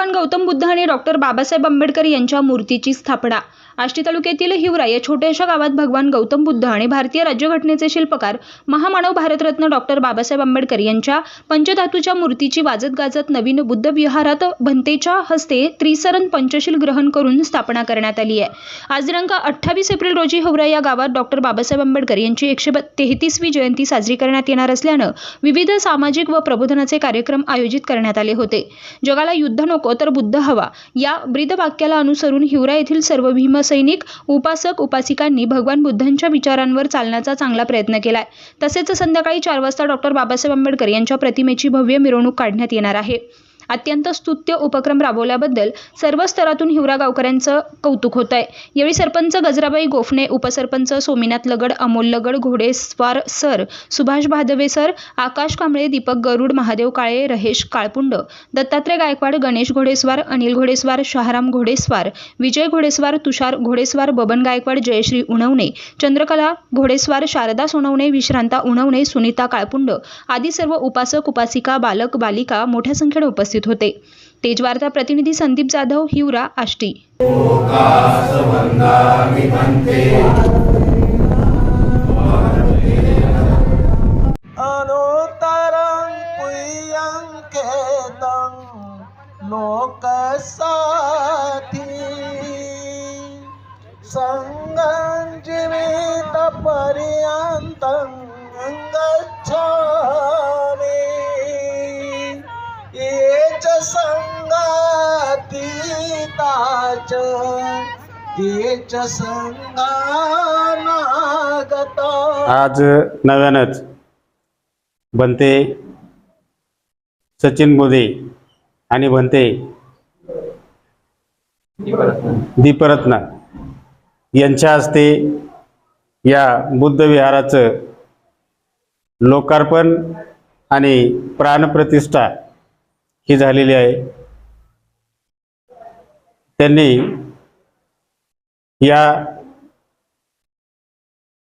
भगवान गौतम बुद्ध आणि डॉक्टर बाबासाहेब आंबेडकर यांच्या मूर्तीची स्थापना. आष्टी तालुक्यातील हिवरा या छोट्याशा गावात भगवान गौतम बुद्ध आणि भारतीय राज्यघटनेचे शिल्पकार महामानव भारतरत्न डॉक्टर बाबासाहेब आंबेडकर यांच्या पंचधातूच्या मूर्तीची वाजत गाजत नवीन बुद्ध विहारात भंतेच्या हस्ते त्रिसरण पंचशील ग्रहण करून स्थापना करण्यात आली आहे. आज दिनांक अठ्ठावीस एप्रिल रोजी हिवरा या गावात डॉक्टर बाबासाहेब आंबेडकर यांची एकशे तेहतीसवी जयंती साजरी करण्यात येणार असल्यानं विविध सामाजिक व प्रबोधनाचे कार्यक्रम आयोजित करण्यात आले होते. जगाला युद्ध नको तर बुद्ध हवा या ब्रीदवाक्याला अनुसरून हिवरा येथील सर्व सैनिक उपासक उपासिकांनी भगवान बुद्धांच्या विचारांवर चालण्याचा चांगला प्रयत्न केलाय. तसेच संध्याकाळी चार वाजता डॉक्टर बाबासाहेब आंबेडकर यांच्या प्रतिमेची भव्य मिरवणूक काढण्यात येणार आहे. अत्यंत स्तुत्य उपक्रम राबवल्याबद्दल सर्व स्तरातून हिवरा गावकऱ्यांचं कौतुक होत आहे. यावेळी सरपंच गजराबाई गोफणे उपसरपंच सोमीनाथ लगड अमोल लगड घोडेस्वार सर सुभाष भादवे सर आकाश कांबळे दीपक गरुड महादेव काळे रहेश काळपुंड दत्तात्रय गायकवाड गणेश घोडेस्वार अनिल घोडेस्वार शहाराम घोडेस्वार विजय घोडेस्वार तुषार घोडेस्वार बबन गायकवाड जयश्री उणवणे चंद्रकला घोडेस्वार शारदा सोनवणे विश्रांता उणवणे सुनीता काळपुंड आदी सर्व उपासक उपासिका बालक बालिका मोठ्या संख्येने उपस्थित होते. तेजवार्ता प्रतिनिधी संदीप जाधव हिवरा आष्टी. अनुतरं पुयङ्केतं सङ्गं जीवितपर्यन्तं सङ्गातीता तेच ते आज नव्यानंच बनते सचिन मोदी आणि बनते दीपरत्न. यांच्या हस्ते या बुद्ध विहाराचं लोकार्पण आणि प्राणप्रतिष्ठा ही झालेली आहे. त्यांनी या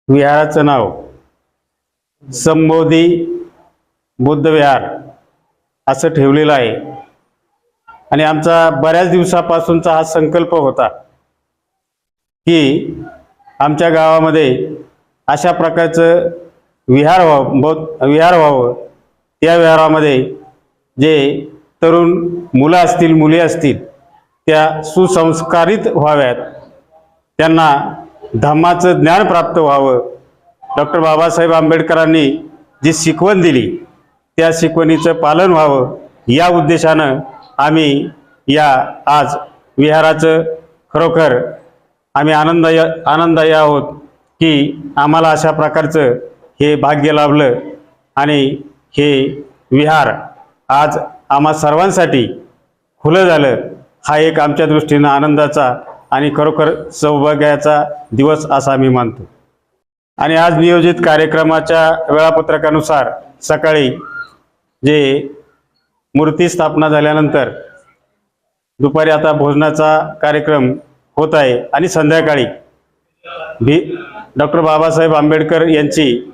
विहाराचं नाव संबोधी बुद्धविहार असं ठेवलेलं आहे. आणि आमचा बऱ्याच दिवसापासूनचा हा संकल्प होता की आमच्या गावामध्ये अशा प्रकारचं विहार व्हावं बौद्ध विहार व्हावं. त्या विहारामध्ये जे तरुण मुलं असतील मुली असतील त्या सुसंस्कारित व्हाव्यात. त्यांना धम्माचं ज्ञान प्राप्त व्हावं. डॉक्टर बाबासाहेब आंबेडकरांनी जी शिकवण दिली त्या शिकवणीचं पालन व्हावं. या उद्देशानं आम्ही या आज विहाराचं खरोखर आम्ही आनंदाय आनंदायी आहोत की आम्हाला अशा प्रकारचं हे भाग्य लाभलं आणि हे विहार आज आम्हा सर्वांसाठी खुलं झालं. हा एक आमच्या दृष्टीनं आनंदाचा आणि खरोखर सौभाग्याचा दिवस असा आम्ही मानतो. आणि आज नियोजित कार्यक्रमाच्या वेळापत्रकानुसार सकाळी जे मूर्ती स्थापना झाल्यानंतर दुपारी आता भोजनाचा कार्यक्रम होत आहे आणि संध्याकाळी भी डॉक्टर बाबासाहेब आंबेडकर यांची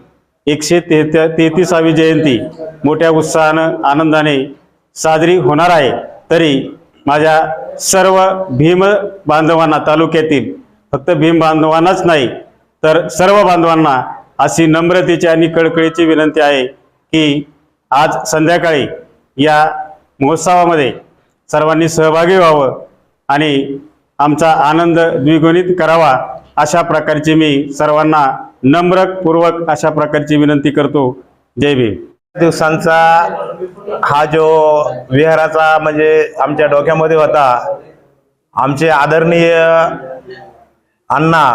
एकशे तेहत्या तेहतीसावी जयंती मोठ्या उत्साहानं आनंदाने साजरी होणार आहे. तरी माझ्या सर्व भीम बांधवांना तालुक्यातील फक्त भीम बांधवांनाच नाही तर सर्व बांधवांना अशी नम्रतेची आणि कळकळीची विनंती आहे की आज संध्याकाळी या महोत्सवामध्ये सर्वांनी सहभागी व्हावं आणि आमचा आनंद द्विगुणित करावा अशा प्रकारची मी सर्वांना नम्रपूर्वक अशा प्रकारची विनंती करतो. जय भीम. दिवसांचा हा जो विहाराचा म्हणजे आमच्या डोक्यामध्ये होता आमचे आदरणीय अण्णा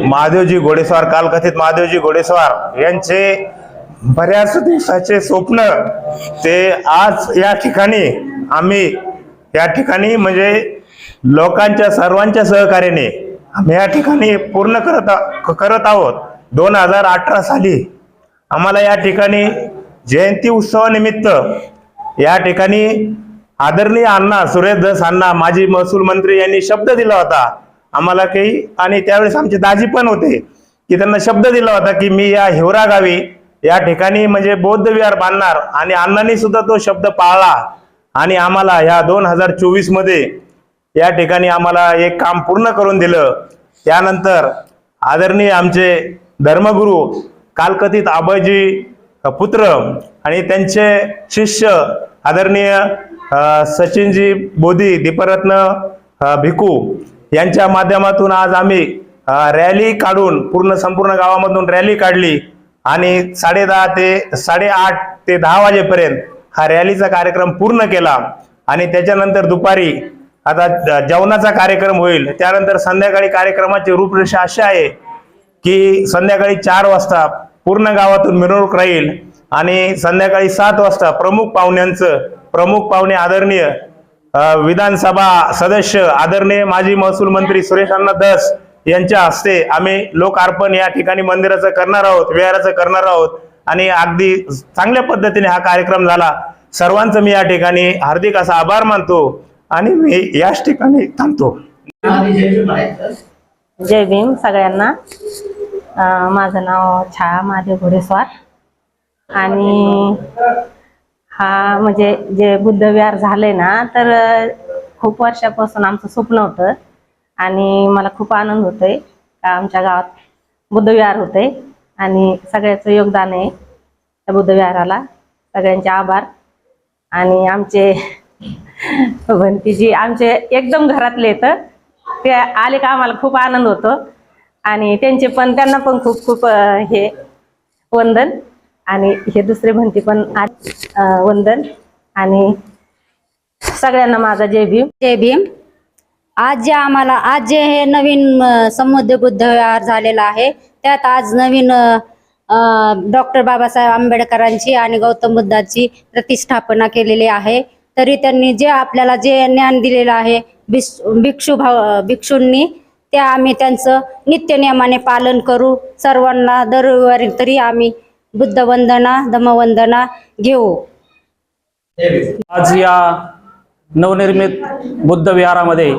महादेवजी घोडेस्वार कालकथित महादेवजी घोडेस्वार यांचे बऱ्याच दिवसाचे स्वप्न ते आज या ठिकाणी आम्ही या ठिकाणी म्हणजे लोकांच्या सर्वांच्या सहकार्याने आम्ही या ठिकाणी पूर्ण करत करत आहोत. दोन हजार अठरा साली आम्हाला या ठिकाणी जयंती उत्सवानिमित्त या ठिकाणी आदरणीय अण्णा सुरेश दस अण्णा माजी महसूल मंत्री यांनी शब्द दिला होता आम्हाला काही आणि त्यावेळेस आमचे दाजी पण होते की त्यांना शब्द दिला होता की मी या हिवरा गावी या ठिकाणी म्हणजे बौद्ध विहार बांधणार आणि अण्णांनी सुद्धा तो शब्द पाळला. आणि आम्हाला ह्या दोन हजार चोवीसमध्ये या ठिकाणी आम्हाला एक काम पूर्ण करून दिलं. त्यानंतर आदरणीय आमचे धर्मगुरू कालकथित आबाजी पुत्र आणि त्यांचे शिष्य आदरणीय सचिनजी बोधी दीपरत्न भिकू यांच्या माध्यमातून आज आम्ही रॅली काढून पूर्ण संपूर्ण गावामधून रॅली काढली आणि साडेदहा ते साडेआठ ते दहा वाजेपर्यंत हा रॅलीचा कार्यक्रम पूर्ण केला आणि त्याच्यानंतर दुपारी आता जेवणाचा कार्यक्रम होईल. त्यानंतर संध्याकाळी कार्यक्रमाची रूपरेषा अशी आहे की संध्याकाळी चार वाजता पूर्ण गावातून मिरवणूक राहील आणि संध्याकाळी सात वाजता प्रमुख पाहुण्यांचं प्रमुख पाहुणे आदरणीय विधानसभा सदस्य आदरणीय माजी महसूल मंत्री सुरेश अण्णा धस यांच्या हस्ते आम्ही लोकार्पण या ठिकाणी मंदिराचं करणार आहोत विहाराचं करणार आहोत. आणि अगदी चांगल्या पद्धतीने हा कार्यक्रम झाला. सर्वांचं मी या ठिकाणी हार्दिक असा आभार मानतो आणि मी याच ठिकाणी थांबतो. जय भीम सगळ्यांना. माझं नाव छाया महादेव घोडेस्वार. आणि हा म्हणजे जे बुद्धविहार झाले ना तर खूप वर्षापासून आमचं स्वप्न होतं. आणि मला खूप आनंद होतोय का आमच्या गावात बुद्धविहार होते आणि सगळ्याचं योगदान आहे त्या बुद्धविहाराला सगळ्यांचे आभार. आणि आमचे भंतीजी आमचे एकदम घरातले तर ते आले का आम्हाला खूप आनंद होतो. आणि त्यांचे पण त्यांना पण खूप खूप हे वंदन. आणि हे दुसरे म्हणते पण वंदन. आणि सगळ्यांना माझा जय भीम. जय भीम. आज जे आम्हाला आज जे हे नवीन समुद्र बुद्ध व्यवहार झालेला आहे त्यात आज नवीन डॉक्टर बाबासाहेब आंबेडकरांची आणि गौतम बुद्धाची प्रतिष्ठापना केलेली आहे. तरी त्यांनी जे आपल्याला जे ज्ञान दिलेलं आहे भिक्षू भाव भिक्षूंनी ते आम्ही त्यांचं नित्यनियमाने पालन करू. सर्वांना दर रविवारी तरी आम्ही बुद्धवंदना धम्मवंदना घेऊ. आज या नवनिर्मित बुद्ध विहारामध्ये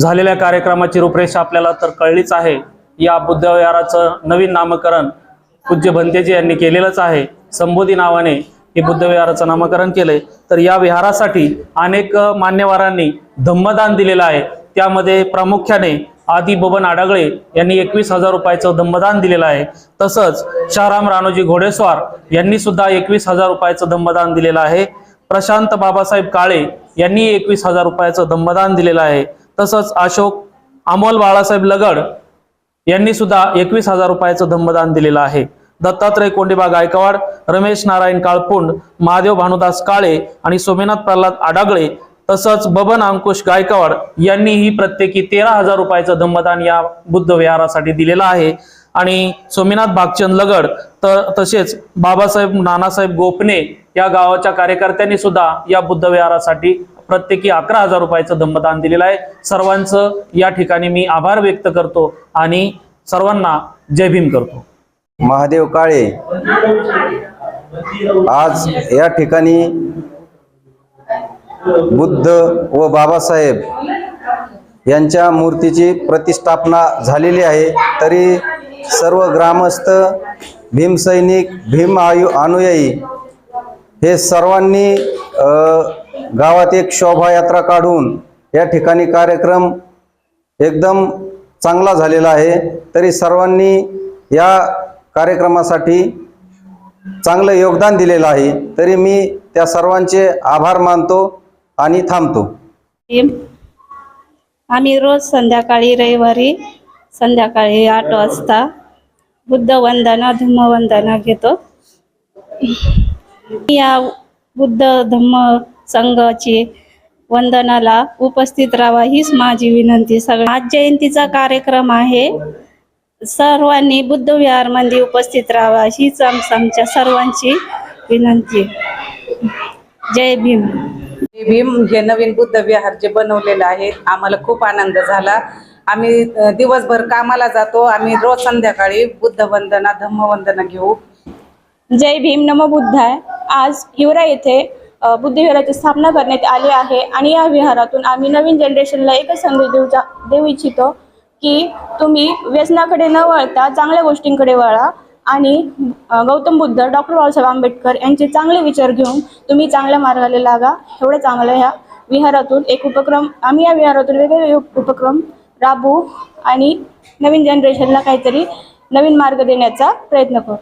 झालेल्या कार्यक्रमाची रूपरेषा आपल्याला तर कळलीच आहे. या बुद्ध विहाराचं नवीन नामकरण पूज्य भंतेजी यांनी केलेलंच आहे. संबोधी नावाने हे बुद्ध विहाराचं नामकरण केलंय. तर या विहारासाठी अनेक मान्यवरांनी धम्मदान दिलेलं आहे. त्यामध्ये प्रामुख्याने आदी बबन आडागळे यांनी एकवीस हजार रुपयाचं धम्मदान दिलेलं आहे. तसंच शहराम राणोजी घोडेस्वार यांनी सुद्धा एकवीस हजार रुपयाचं धम्मदान दिलेलं आहे. प्रशांत बाबासाहेब काळे यांनी एकवीस हजार रुपयाचं धम्मदान दिलेलं आहे. तसंच अशोक अमोल बाळासाहेब लगड यांनी सुद्धा एकवीस हजार रुपयाचं धम्मदान दिलेलं आहे. दत्तात्रय कोंडीबा गायकवाड रमेश नारायण काळपुंड महादेव भानुदास काळे आणि सोमेनाथ प्रल्हाद आडागळे तसंच बबन अंकुश गायकवाड यांनीही प्रत्येकी तेरा हजार रुपयाचं धम्मदान या बुद्ध विहारासाठी दिलेलं आहे. आणि सोमीनाथ भागचंद लगड तर तसेच बाबासाहेब नानासाहेब गोपने या गावाच्या कार्यकर्त्यांनी सुद्धा या बुद्ध विहारासाठी प्रत्येकी अकरा हजार रुपयाचं धम्मदान दिलेलं आहे. सर्वांचं या ठिकाणी मी आभार व्यक्त करतो आणि सर्वांना जय भीम करतो. महादेव काळे आज या ठिकाणी बुद्ध व बाबासाहेब यांच्या मूर्तीची प्रतिष्ठापना झालेली आहे. तरी सर्व ग्रामस्थ भीमसैनिक भीम आयु अनुयायी हे सर्वांनी गावात एक शोभायात्रा काढून या ठिकाणी कार्यक्रम एकदम चांगला झालेला आहे. तरी सर्वांनी या कार्यक्रमासाठी चांगलं योगदान दिलेलं आहे. तरी मी त्या सर्वांचे आभार मानतो. आणि थांबतो. आम्ही रोज संध्याकाळी रविवारी संध्याकाळी आठ वाजता बुद्ध वंदना धम्मवंदना घेतो. या बुद्ध धम्म संघाची वंदनाला उपस्थित राहावा हीच माझी विनंती. सगळं आज जयंतीचा कार्यक्रम आहे. सर्वांनी बुद्ध विहारमध्ये उपस्थित राहावा हीच आम आमच्या सर्वांची विनंती. जय भीम. भीम हे नवीन बुद्ध विहार जे बनवलेलं आहे आम्हाला खूप आनंद झाला. आम्ही दिवसभर कामाला जातो आम्ही रोज संध्याकाळी बुद्ध वंदना धम्मवंदना घेऊ. जय भीम नमो बुद्धाय. आज हिवरा येथे बुद्धिविहाराची स्थापना करण्यात आली आहे आणि या विहारातून आम्ही नवीन जनरेशनला एकच संदेश देऊ देऊ इच्छितो की तुम्ही व्यसनाकडे न वळता चांगल्या गोष्टींकडे वळा. आणि गौतम बुद्ध डॉक्टर बाबासाहेब आंबेडकर यांचे चांगले विचार घेऊन तुम्ही चांगल्या मार्गाला लागा. एवढं चांगलं ह्या विहारातून एक उपक्रम आम्ही या विहारातून वेगवेगळे उपक्रम राबवू आणि नवीन जनरेशनला काहीतरी नवीन मार्ग देण्याचा प्रयत्न करू.